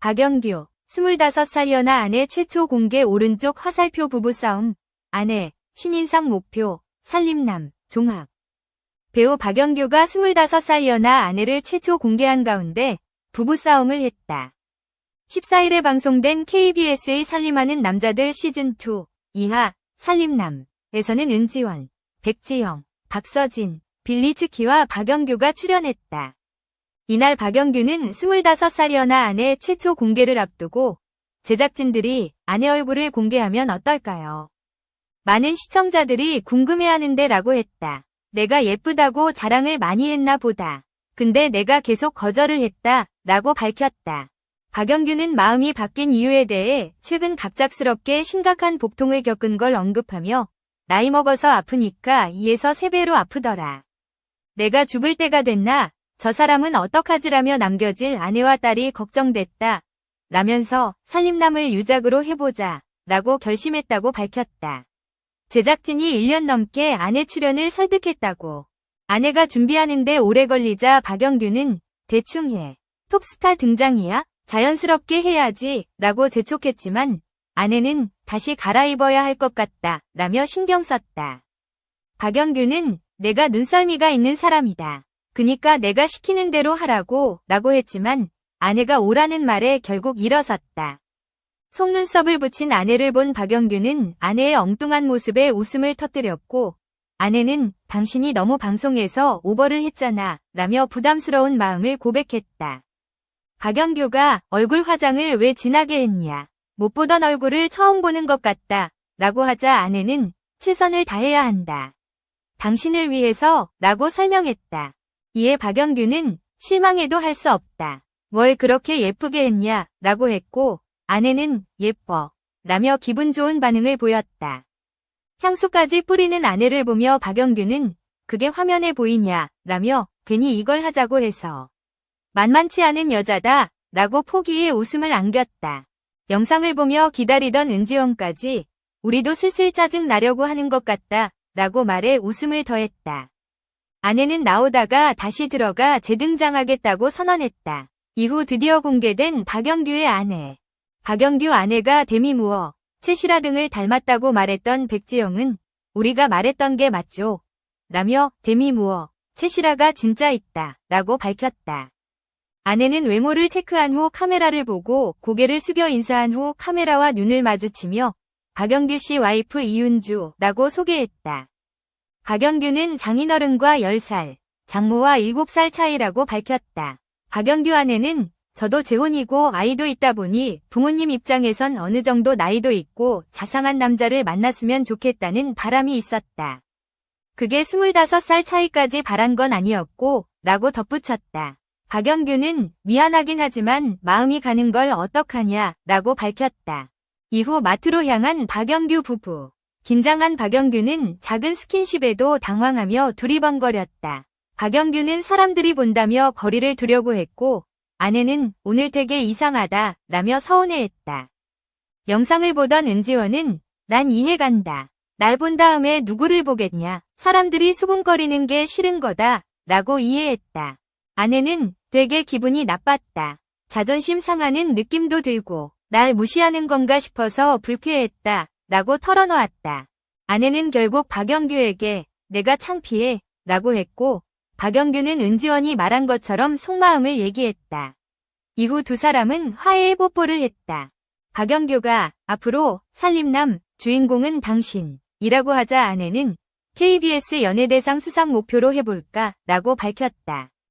박영규, 25살이어나 아내 최초 공개 오른쪽 화살표 부부싸움, 아내, 신인상 목표, 살림남, 종합. 배우 박영규가 25살이어나 아내를 최초 공개한 가운데 부부싸움을 했다. 14일에 방송된 KBS의 살림하는 남자들 시즌2 이하 살림남에서는 은지원, 백지영, 박서진, 빌리츠키와 박영규가 출연했다. 이날 박영규는 25살이어나 아내 최초 공개를 앞두고 제작진들이 아내 얼굴을 공개하면 어떨까요? 많은 시청자들이 궁금해하는데 라고 했다. 내가 예쁘다고 자랑을 많이 했나 보다. 근데 내가 계속 거절을 했다 라고 밝혔다. 박영규는 마음이 바뀐 이유에 대해 최근 갑작스럽게 심각한 복통을 겪은 걸 언급하며 나이 먹어서 아프니까 2에서 3배로 아프더라. 내가 죽을 때가 됐나 저 사람은 어떡하지라며 남겨질 아내와 딸이 걱정됐다. 라면서 살림남을 유작으로 해보자 라고 결심했다고 밝혔다. 제작진이 1년 넘게 아내 출연을 설득했다고. 아내가 준비하는데 오래 걸리자 박영규는 대충 해. 톱스타 등장이야? 자연스럽게 해야지 라고 재촉했지만 아내는 다시 갈아입어야 할 것 같다 라며 신경 썼다. 박영규는 내가 눈썰미가 있는 사람이다. 그니까 내가 시키는 대로 하라고 라고 했지만 아내가 오라는 말에 결국 일어섰다. 속눈썹을 붙인 아내를 본 박영규는 아내의 엉뚱한 모습에 웃음을 터뜨렸고 아내는 당신이 너무 방송에서 오버를 했잖아 라며 부담스러운 마음을 고백했다. 박영규가 얼굴 화장을 왜 진하게 했냐. 못 보던 얼굴을 처음 보는 것 같다. 라고 하자 아내는 최선을 다해야 한다. 당신을 위해서 라고 설명했다. 이에 박영규는 실망해도 할 수 없다. 뭘 그렇게 예쁘게 했냐 라고 했고 아내는 예뻐 라며 기분 좋은 반응을 보였다. 향수까지 뿌리는 아내를 보며 박영규는 그게 화면에 보이냐 라며 괜히 이걸 하자고 해서 만만치 않은 여자다 라고 포기에 웃음을 안겼다. 영상을 보며 기다리던 은지원까지 우리도 슬슬 짜증 나려고 하는 것 같다 라고 말해 웃음을 더했다. 아내는 나오다가 다시 들어가 재등장하겠다고 선언했다. 이후 드디어 공개된 박영규의 아내. 박영규 아내가 데미무어, 채시라 등을 닮았다고 말했던 백지영은 우리가 말했던 게 맞죠. 라며 데미무어, 채시라가 진짜 있다 라고 밝혔다. 아내는 외모를 체크한 후 카메라를 보고 고개를 숙여 인사한 후 카메라와 눈을 마주치며 박영규 씨 와이프 이윤주라고 소개했다. 박영규는 장인어른과 10살, 장모와 7살 차이라고 밝혔다. 박영규 아내는 저도 재혼이고 아이도 있다 보니 부모님 입장에선 어느 정도 나이도 있고 자상한 남자를 만났으면 좋겠다는 바람이 있었다. 그게 25살 차이까지 바란 건 아니었고 라고 덧붙였다. 박영규는 미안하긴 하지만 마음이 가는 걸 어떡하냐 라고 밝혔다. 이후 마트로 향한 박영규 부부. 긴장한 박영규는 작은 스킨십에도 당황하며 두리번거렸다. 박영규는 사람들이 본다며 거리를 두려고 했고 아내는 오늘 되게 이상하다 라며 서운해했다. 영상을 보던 은지원은 난 이해간다. 날 본 다음에 누구를 보겠냐. 사람들이 수군거리는 게 싫은 거다 라고 이해했다. 아내는 되게 기분이 나빴다. 자존심 상하는 느낌도 들고 날 무시하는 건가 싶어서 불쾌했다 라고 털어놓았다. 아내는 결국 박영규에게 내가 창피해 라고 했고 박영규는 은지원이 말한 것처럼 속마음을 얘기했다. 이후 두 사람은 화해의 뽀뽀를 했다. 박영규가 앞으로 살림남 주인공은 당신 이라고 하자 아내는 KBS 연예대상 수상 목표로 해볼까 라고 밝혔다.